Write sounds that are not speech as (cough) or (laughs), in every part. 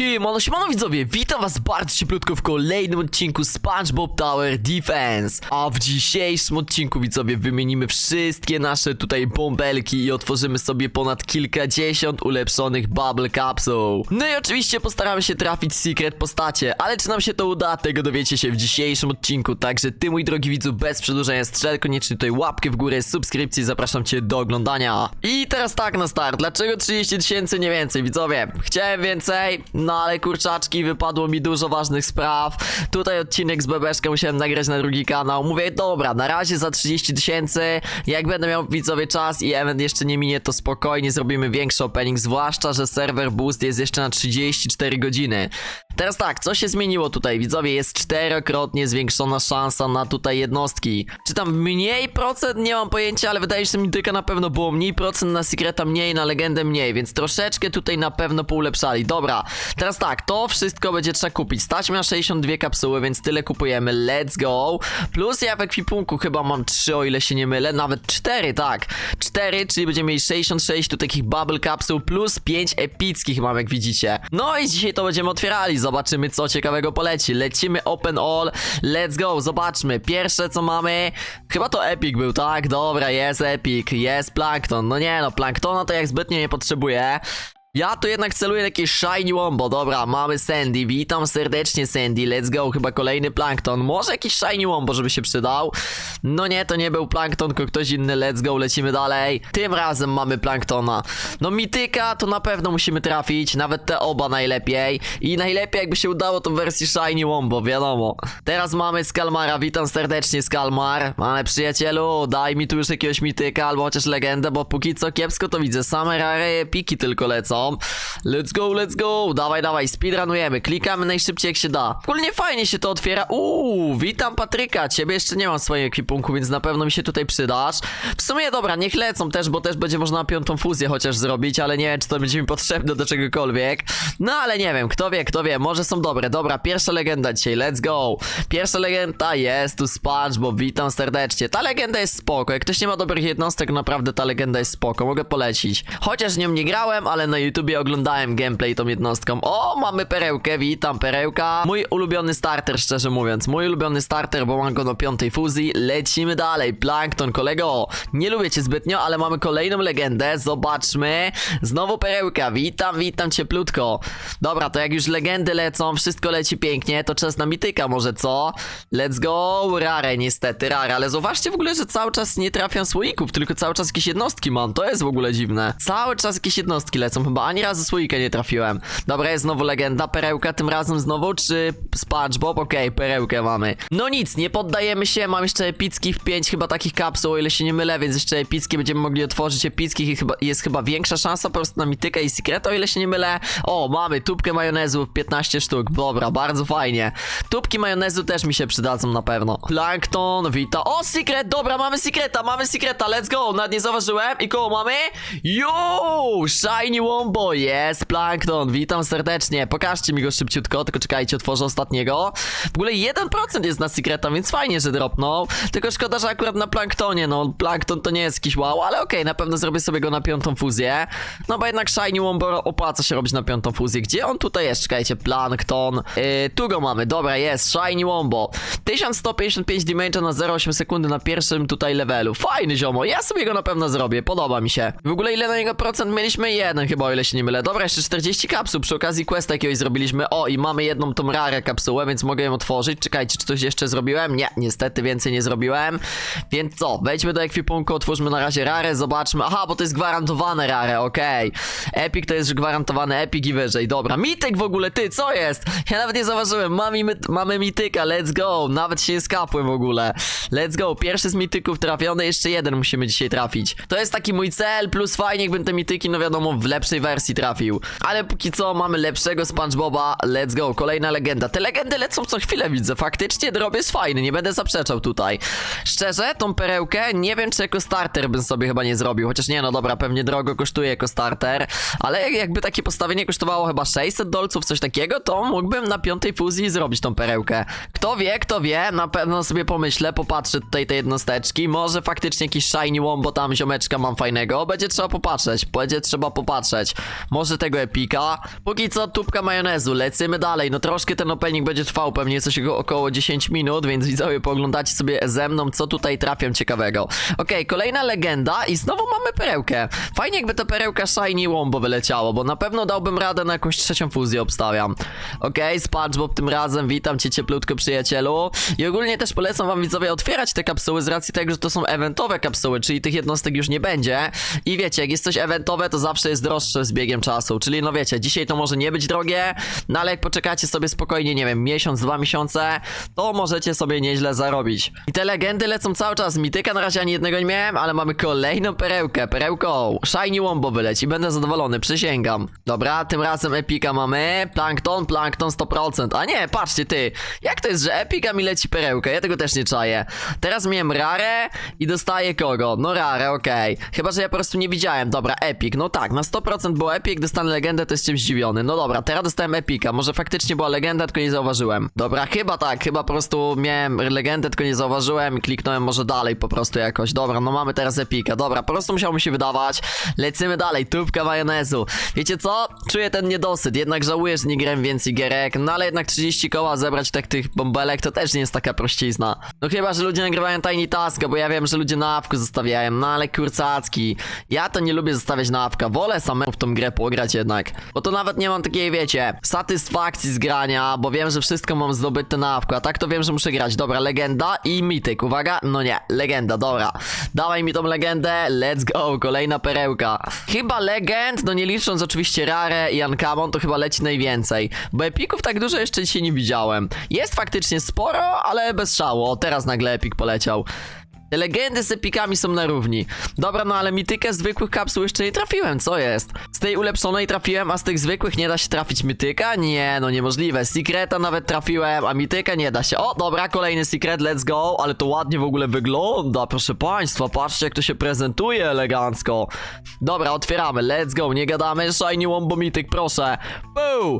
Siemano, siemano widzowie, witam was bardzo cieplutko w kolejnym odcinku SpongeBob Tower Defense. A w dzisiejszym odcinku widzowie wymienimy wszystkie nasze tutaj bąbelki i otworzymy sobie ponad kilkadziesiąt ulepszonych Bubble Capsule. No i oczywiście postaramy się trafić secret postacie, ale czy nam się to uda, tego dowiecie się w dzisiejszym odcinku. Także ty mój drogi widzu, bez przedłużenia strzel, koniecznie tutaj łapkę w górę, subskrypcji, zapraszam cię do oglądania. I teraz tak na start, dlaczego 30 tysięcy nie więcej widzowie? Chciałem więcej, no ale kurczaczki, wypadło mi dużo ważnych spraw. Tutaj odcinek z Bebeszką musiałem nagrać na drugi kanał. Mówię, dobra, na razie za 30 tysięcy. Jak będę miał widzowie czas i event jeszcze nie minie, to spokojnie zrobimy większy opening. Zwłaszcza, że serwer boost jest jeszcze na 34 godziny. Teraz tak, co się zmieniło tutaj? Widzowie, jest czterokrotnie zwiększona szansa na tutaj jednostki. Czy tam mniej procent? Nie mam pojęcia, ale wydaje się, że mityka na pewno było mniej procent, na sekreta mniej, na legendę mniej, więc troszeczkę tutaj na pewno poulepszali. Dobra, teraz tak, to wszystko będzie trzeba kupić. Stać na 62 kapsuły, więc tyle kupujemy. Let's go. Plus ja w ekwipunku chyba mam 3, o ile się nie mylę, nawet 4, tak. 4, czyli będziemy mieli 66 tu takich bubble kapsuł plus 5 epickich mam, jak widzicie. No i dzisiaj to będziemy otwierali. Zobaczymy, co ciekawego poleci. Lecimy open all. Let's go, zobaczmy. Pierwsze, co mamy, chyba to epic był, tak? Dobra, jest epic, jest plankton. No nie no, planktona to jak zbytnio nie potrzebuję. Ja tu jednak celuję jakieś shiny wombo, dobra, mamy Sandy, witam serdecznie Sandy, let's go, chyba kolejny plankton, może jakiś shiny wombo, żeby się przydał, no nie, to nie był plankton, tylko ktoś inny, let's go, lecimy dalej, tym razem mamy planktona, no mityka to na pewno musimy trafić, nawet te oba najlepiej. I najlepiej jakby się udało to w wersji shiny wombo, wiadomo, teraz mamy Skalmara, witam serdecznie Skalmar, ale przyjacielu, daj mi tu już jakiegoś mityka albo chociaż legendę, bo póki co kiepsko to widzę, same rare piki tylko lecą, Let's go, let's go. Dawaj, dawaj, speedrunujemy. Klikamy najszybciej jak się da. Ogólnie fajnie się to otwiera. Uuu, witam Patryka. Ciebie jeszcze nie mam w swoim ekwipunku, więc na pewno mi się tutaj przydasz. W sumie dobra, niech lecą też, bo też będzie można piątą fuzję chociaż zrobić, ale nie wiem, czy to będzie mi potrzebne do czegokolwiek. No ale nie wiem, kto wie, kto wie, może są dobre. Dobra, pierwsza legenda dzisiaj, let's go. Pierwsza legenda jest tu SpongeBob, witam serdecznie. Ta legenda jest spoko. Jak ktoś nie ma dobrych jednostek, naprawdę ta legenda jest spoko. Mogę polecić. Chociaż nią nie grałem, ale na YouTubie oglądałem gameplay tą jednostką. O, mamy perełkę, witam perełka. Mój ulubiony starter, szczerze mówiąc. Mój ulubiony starter, bo mam go do piątej fuzji. Lecimy dalej. Plankton, kolego. Nie lubię cię zbytnio, ale mamy kolejną legendę. Zobaczmy. Znowu perełka. Witam, witam cieplutko. Dobra, to jak już legendy lecą, wszystko leci pięknie, to czas na mityka może, co? Let's go. Rare niestety, rare. Ale zauważcie w ogóle, że cały czas nie trafiam słoików, tylko cały czas jakieś jednostki mam. To jest w ogóle dziwne. Cały czas jakieś jednostki lecą. Chyba ani razu słoika nie trafiłem. Dobra, jest znowu legenda. Perełka tym razem znowu, czy SpongeBob? Okej, perełkę mamy. No nic, nie poddajemy się. Mam jeszcze epickich 5 chyba takich kapsuł, o ile się nie mylę, więc jeszcze epickie będziemy mogli otworzyć epickich i chyba jest chyba większa szansa po prostu na mitykę i secret, o ile się nie mylę. O, mamy tubkę majonezu 15 sztuk. Dobra, bardzo fajnie. Tubki majonezu też mi się przydadzą na pewno. Plankton, wita. O, secret, dobra, mamy secreta, mamy secreta, let's go. Nawet nie zauważyłem. I koło mamy? Yo! Shiny Wombo, jest Plankton, witam serdecznie. Pokażcie mi go szybciutko, tylko czekajcie, otworzę ostatniego. W ogóle 1% jest na secreta, więc fajnie, że dropnął. Tylko szkoda, że akurat na Planktonie, no Plankton to nie jest jakiś wow, ale okej, na pewno zrobię sobie go na piątą fuzję. No bo jednak Shiny Wombo opłaca się robić na piątą fuzję. Gdzie on tutaj jest? Czekajcie, Plankton. Yy, tu go mamy, dobra, jest, Shiny Wombo. 1155 damage na 0,8 sekundy na pierwszym tutaj levelu. Fajny ziomo, ja sobie go na pewno zrobię, podoba mi się. W ogóle ile na niego procent mieliśmy? Jeden chyba, ile się nie mylę. Dobra, jeszcze 40 kapsuł, przy okazji questa jakiegoś zrobiliśmy. O, i mamy jedną tą rarę kapsułę, więc mogę ją otworzyć. Czekajcie, czy coś jeszcze zrobiłem? Nie, niestety więcej nie zrobiłem. Więc co, wejdźmy do ekwipunku, otwórzmy na razie rarę, zobaczmy. Aha, bo to jest gwarantowane rare, okej. Epic to jest gwarantowany Epic i wyżej. Dobra, mityk w ogóle, ty, co jest? Ja nawet nie zauważyłem, mamy, mit, mamy mityka, let's go. Nawet się nie skapłem w ogóle. Let's go, pierwszy z mityków trafiony, jeszcze jeden musimy dzisiaj trafić. To jest taki mój cel, plus fajnie jakbym te mityki, no wiadomo, w lepszej wersji trafił. Ale póki co mamy lepszego SpongeBoba, let's go, kolejna legenda. Te legendy lecą co chwilę, widzę, faktycznie drop jest fajny, nie będę zaprzeczał tutaj. Szczerze, tą perełkę nie wiem, czy jako starter bym sobie chyba nie zrobił, chociaż nie, no dobra, pewnie drogo kosztuje jako starter, ale jakby takie postawienie kosztowało chyba 600 dolców, coś takiego, to mógłbym na piątej fuzji zrobić tą perełkę. Kto wie, kto wie, na pewno sobie pomyślę, popatrzę tutaj te jednosteczki, może faktycznie jakiś shiny wombo tam ziomeczka mam fajnego, będzie trzeba popatrzeć, będzie trzeba popatrzeć. Może tego epika. Póki co tubka majonezu, lecimy dalej. No troszkę ten opening będzie trwał, pewnie coś około- około 10 minut, więc widzowie pooglądacie sobie ze mną, co tutaj trafiam ciekawego. Okej, kolejna legenda i znowu mamy perełkę. Fajnie jakby ta perełka Shiny Wombo wyleciało, bo na pewno dałbym radę na jakąś trzecią fuzję obstawiam. Okej, SpongeBob tym razem, witam cię cieplutko przyjacielu. I ogólnie też polecam wam widzowie otwierać te kapsuły z racji tego, że to są eventowe kapsuły, czyli tych jednostek już nie będzie. I wiecie, jak jest coś eventowe, to zawsze jest droższe z biegiem czasu. Czyli no wiecie, dzisiaj to może nie być drogie, no ale jak poczekacie sobie spokojnie, nie wiem, miesiąc, dwa miesiące, to możecie sobie nieźle zarobić. I te legendy lecą cały czas. Mityka na razie ani jednego nie miałem, ale mamy kolejną perełkę. Perełką. Shiny Wombo wyleci. Będę zadowolony, przysięgam. Dobra, tym razem Epika mamy. Plankton, Plankton 100%. A nie, patrzcie ty. Jak to jest, że Epika mi leci perełkę? Ja tego też nie czaję. Teraz miałem Rare i dostaję kogo? No Rare, okej. Chyba, że ja po prostu nie widziałem. Dobra, Epic. No tak, na 100% było Epic, dostanę legendę, to jestem zdziwiony. No dobra, teraz dostałem Epika. Może faktycznie była legenda, tylko nie zauważyłem. Dobra, chyba tak, chyba po prostu miałem legendę, tylko nie zauważyłem i kliknąłem może dalej po prostu jakoś. Dobra, no mamy teraz Epika. Dobra, po prostu musiało mi się wydawać. Lecimy dalej, tubka majonezu. Wiecie co? Czuję ten niedosyt, jednak żałuję, że nie grałem więcej gierek, no ale jednak 30 koła zebrać tak tych bąbelek to też nie jest taka prościzna. No chyba, że ludzie nagrywają Tiny Taska, bo ja wiem, że ludzie na awku zostawiają, no ale kurcacki. Ja to nie lubię zostawiać na awka, wolę samemu w tą grę pograć jednak. Bo to nawet nie mam takiej, wiecie, satysfakcji z grania, bo wiem, że wszystko mam zdobyte na awku, a tak to wiem, że muszę grać. Dobra, legenda i mityk, uwaga, no nie, legenda, dobra. Dawaj mi tą legendę, let's go, kolejna perełka. Chyba legend, no nie licząc oczywiście Rare i Uncommon, to chyba leci najwięcej. Bo epików tak dużo jeszcze dzisiaj nie widziałem. Jest faktycznie sporo, ale bez szału. O, teraz nagle epik poleciał. Legendy z epikami są na równi. Dobra, no ale mitykę zwykłych kapsuł jeszcze nie trafiłem, co jest? Z tej ulepszonej trafiłem, a z tych zwykłych nie da się trafić mityka? Nie, no niemożliwe. Secreta nawet trafiłem, a mityka nie da się. O, dobra, kolejny secret, let's go, ale to ładnie w ogóle wygląda, proszę państwa, patrzcie jak to się prezentuje elegancko. Dobra, otwieramy, let's go, nie gadamy, shiny wombo mityk, proszę. Boo!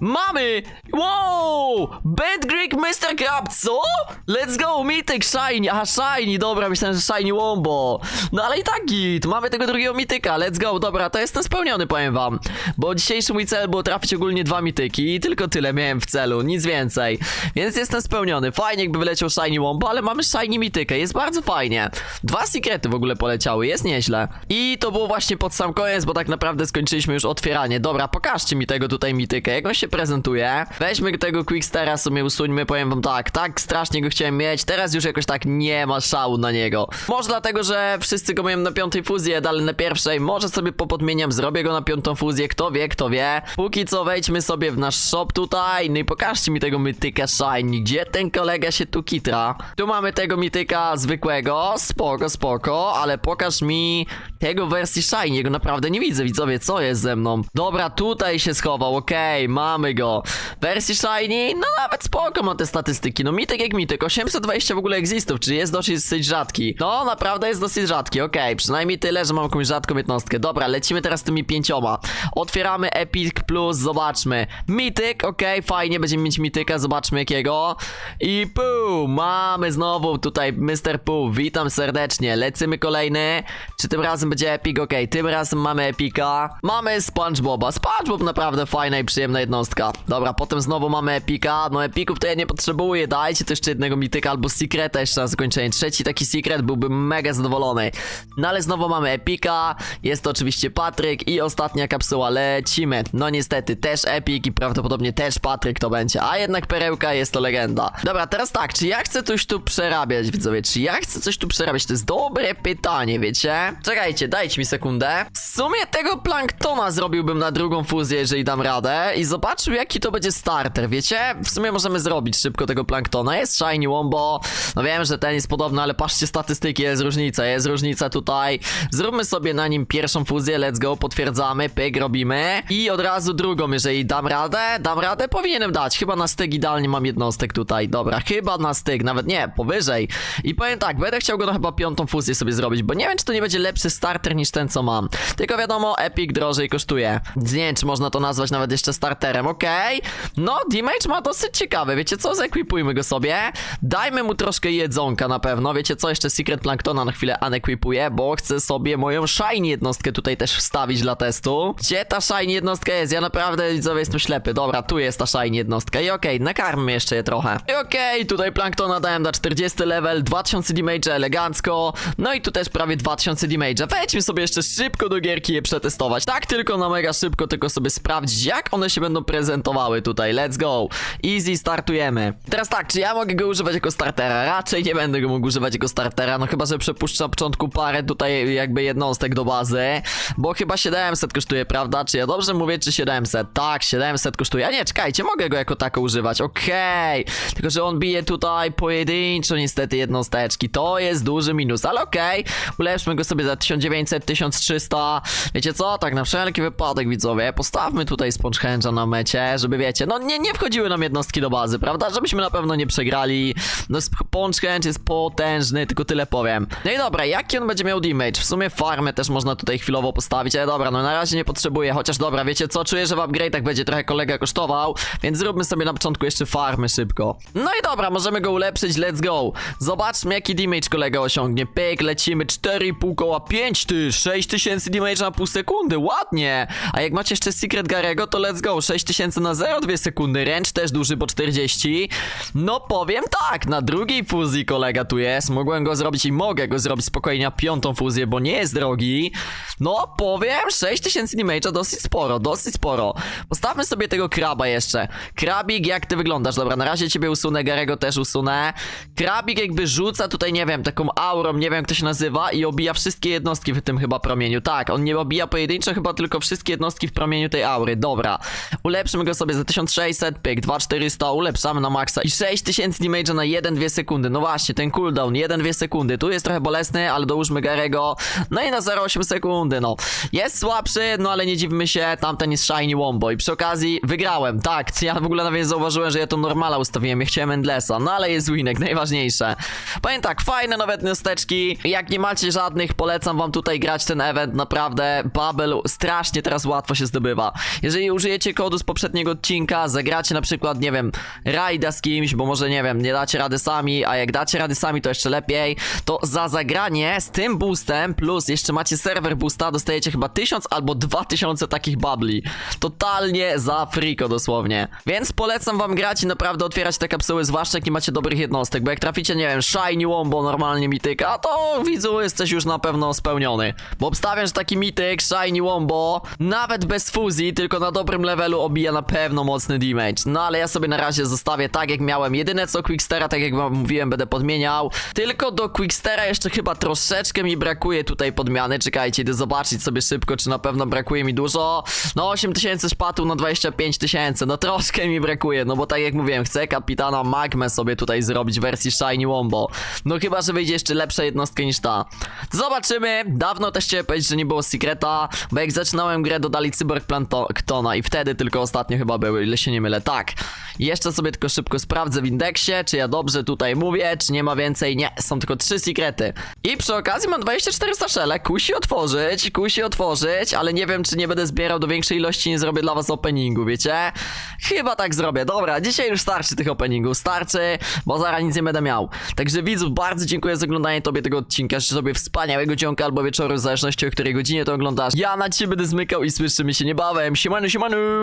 Mamy! Wow! Bad Greek Mr. Crab, co? Let's go, Mityk, Shiny, aha, Shiny, dobra, myślałem, że Shiny Wombo. No ale i tak git, mamy tego drugiego Mityka, let's go, dobra, to jestem spełniony, powiem wam. Bo dzisiejszy mój cel było trafić ogólnie dwa Mityki i tylko tyle miałem w celu, nic więcej. Więc jestem spełniony, fajnie jakby wyleciał Shiny Wombo, ale mamy Shiny Mitykę, jest bardzo fajnie. Dwa sekrety w ogóle poleciały, jest nieźle. I to było właśnie pod sam koniec, bo tak naprawdę skończyliśmy już otwieranie. Dobra, pokażcie mi tego tutaj Mitykę, jak on się prezentuje. Weźmy tego Quickstera, sobie usuńmy, powiem wam tak, tak strasznie go chciałem mieć, teraz już jakoś tak nie ma szału na niego. Może dlatego, że wszyscy go mają na piątej fuzji, dalej na pierwszej, może sobie popodmieniam, zrobię go na piątą fuzję, kto wie, kto wie. Póki co wejdźmy sobie w nasz shop tutaj, no i pokażcie mi tego mityka shiny, gdzie ten kolega się tu kitra. Tu mamy tego mityka zwykłego, spoko, spoko, ale pokaż mi tego wersji shiny, jego naprawdę nie widzę, widzowie, co jest ze mną? Dobra, tutaj się schował, okej, mamy go. Wersji shiny, no nawet spoko ma te statystyki, no mityk jak mityk, 820 w ogóle existów, czyli jest dosyć rzadki. No, naprawdę jest dosyć rzadki, okej, przynajmniej tyle, że mam jakąś rzadką jednostkę. Dobra, lecimy teraz tymi pięcioma. Otwieramy Epic Plus, zobaczmy. Mityk, okej, fajnie, będziemy mieć mityka, zobaczmy jakiego. I pół, mamy znowu tutaj Mr. Pół, witam serdecznie, lecimy kolejny. Czy tym razem będzie Epic? Okej, tym razem mamy Epika. Mamy SpongeBoba, SpongeBob naprawdę fajna i przyjemna jednostka. Dobra, potem znowu mamy Epika, no Epików to ja nie potrzebuję, dajcie to jeszcze jednego mityka albo Secreta jeszcze na zakończenie. Trzeci taki Secret byłbym mega zadowolony. No ale znowu mamy Epika, jest to oczywiście Patryk i ostatnia kapsuła, lecimy. No niestety, też Epic i prawdopodobnie też Patryk to będzie, a jednak perełka jest to legenda. Dobra, teraz tak, czy ja chcę coś tu przerabiać, widzowie? Czy ja chcę coś tu przerabiać? To jest dobre pytanie, wiecie? Czekajcie, dajcie mi sekundę. W sumie tego planktona zrobiłbym na drugą fuzję, jeżeli dam radę i zobaczył jaki to będzie starter, wiecie? W sumie możemy zrobić szybko tego planktona. Jest Shiny Wombo, no wiem, że ten jest podobny, ale patrzcie statystyki, jest różnica, jest różnica tutaj. Zróbmy sobie na nim pierwszą fuzję, let's go, potwierdzamy, pyk, robimy. I od razu drugą, jeżeli dam radę, dam radę, powinienem dać. Chyba na styk idealnie mam jednostek tutaj, dobra, chyba na styk, nawet nie, powyżej. I powiem tak, będę chciał go na chyba piątą fuzję sobie zrobić, bo nie wiem, czy to nie będzie lepszy starter niż ten, co mam. Tylko wiadomo, Epic drożej kosztuje. Nie czy można to nazwać nawet jeszcze starterem, okej? No, damage ma dosyć ciekawy, wiecie co? Zekwipujmy go sobie. Dajmy mu troszkę jedzonka na pewno, wiecie co? Jeszcze Secret Planktona na chwilę unekwipuję, bo chcę sobie moją shiny jednostkę tutaj też wstawić dla testu. Gdzie ta shiny jednostka jest? Ja naprawdę, widzowie, jestem ślepy. Dobra, tu jest ta shiny jednostka i okej, nakarmmy jeszcze je trochę. I okej, tutaj Planktona dałem na 40 level, 2000 damage elegancko, no i tu też prawie 2000 damage. Wejdźmy sobie jeszcze szybko do gierki je przetestować. Tak tylko na mega szybko, tylko sobie sprawdzić, jak one się będą prezentowały tutaj. Let's go. Easy, startujemy. Teraz tak, czy ja mogę go używać jako startera? Raczej nie będę go mógł używać jako startera, no chyba, że przepuszczę na początku parę tutaj jakby jednostek do bazy, bo chyba 700 kosztuje, prawda? Czy ja dobrze mówię, czy 700? Tak, 700 kosztuje. A nie, czekajcie, mogę go jako tako używać, okej. Tylko, że on bije tutaj pojedynczo niestety jednosteczki. To jest duży minus, ale okej. Ulepszmy go sobie za 1900, 1300. Wiecie co? Tak na wszelki wypadek, widzowie, postawmy tutaj Sponge na mecie, żeby wiecie, no nie, nie wchodziły nam jednostki do bazy, prawda? Żebyśmy na pewno nie przegrali. No Sponge jest potężny, tylko tyle powiem. No i dobra, jaki on będzie miał damage? W sumie farmę też można tutaj chwilowo postawić, ale dobra, no na razie nie potrzebuję, chociaż dobra, wiecie co? Czuję, że w upgrade'ach będzie trochę kolega kosztował, więc zróbmy sobie na początku jeszcze farmy szybko. No i dobra, możemy go ulepszyć, let's go. Zobaczmy jaki damage kolega osiągnie. Pyk, lecimy 4,5 koła 5 ty, 6000 damage na pół sekundy, ładnie. A jak macie jeszcze Secret Garego, to let's go, 6000 na 0,2 sekundy, ręcz też duży po 40. No powiem tak, na drugiej fuzji kolega tu jest, mogłem go zrobić i mogę go zrobić spokojnie na piątą fuzję, bo nie jest drogi. No powiem, 6000 damage'a dosyć sporo, dosyć sporo. Postawmy sobie tego kraba jeszcze. Krabik, jak ty wyglądasz? Dobra, na razie ciebie usunę, Garego też usunę. Krabik jakby rzuca tutaj, nie wiem, taką aurą, nie wiem jak to się nazywa i obija wszystkie jednostki w tym chyba promieniu. Tak, on nie obija pojedynczo, chyba tylko wszystkie jednostki w promieniu tej aury. Dobra. Ulepszymy go sobie za 1600, pyk, 2400, ulepszamy na maksa i 6000 damage'a na 1-2 sekundy. No właśnie, ten cooldown, 1-2 sekundy. Tu jest trochę bolesny, ale dołóżmy Garego. No i na 0,8 sekundy, no. Jest słabszy, no ale nie dziwmy się, tamten jest Shiny Wombo i przy okazji wygrałem. Tak, ja w ogóle nawet zauważyłem, że ja to normala ustawiłem, ja chciałem Endlessa, no ale jest winek, (laughs) najważniejsze. Powiem tak, fajne nowe jednosteczki, jak nie macie żadnych, polecam wam tutaj grać ten event, naprawdę Bubble strasznie teraz łatwo się zdobywa. Jeżeli użyjecie kodu z poprzedniego odcinka, zagracie na przykład, nie wiem, rajda z kimś, bo może, nie wiem, nie dacie rady sami, a jak dacie rady sami, to jeszcze lepiej, to za zagranie z tym boostem, plus jeszcze macie serwer boosta, dostajecie chyba 1000 albo 2000 takich babli. Totalnie za friko dosłownie. Więc polecam wam grać i naprawdę otwierać te kapsuły, zwłaszcza jak nie macie dobrych jednostek, bo jak traficie, nie wiem, Shiny Wombo normalnie mityka, to widzu jesteś już na pewno spełniony. Bo obstawiam, że taki mityk, Shiny Wombo, nawet bez fuzji, tylko na dobrym levelu obija na pewno mocny damage. No ale ja sobie na razie zostawię tak jak miałem. Jedyne co Quickstera, tak jak wam mówiłem, będę podmieniał. Tylko do Quickstera jeszcze chyba troszeczkę mi brakuje tutaj podmiany. Czekajcie, idę zobaczyć sobie szybko, czy na pewno brakuje mi dużo. No 8000 szpatu na 25 tysięcy, no troszkę mi brakuje, no bo tak jak mówiłem, chcę kapitana Magmę sobie tutaj zrobić w wersji Shiny Wombo. No chyba, że wyjdzie jeszcze lepsza jednostka niż ta. Zobaczymy. Dawno też chciałem powiedzieć, że nie było Secreta, bo jak zaczynałem grę dodali Cyborg-Planktona i wtedy tylko ostatnio chyba były, ile się nie mylę. Tak. Jeszcze sobie tylko szybko sprawdzę w indeksie, czy ja dobrze tutaj mówię, czy nie ma więcej. Nie, są tylko trzy sekrety. I przy okazji mam 24 staszele, kusi otworzyć, kusi otworzyć, ale nie wiem, czy nie będę zbierał do większej ilości, nie zrobię dla was openingu, wiecie? Chyba tak zrobię. Dobra, dzisiaj już starczy tych openingów, starczy, bo zaraz nic nie będę miał. Także widzów, bardzo dziękuję za oglądanie tobie tego odcinka, życzę sobie wspaniałego dzionka albo wieczoru, w zależności o której godzinie to oglądasz. Ja na ciebie będę zmykał i słyszymy się niebawem. Siemanu, siemanu!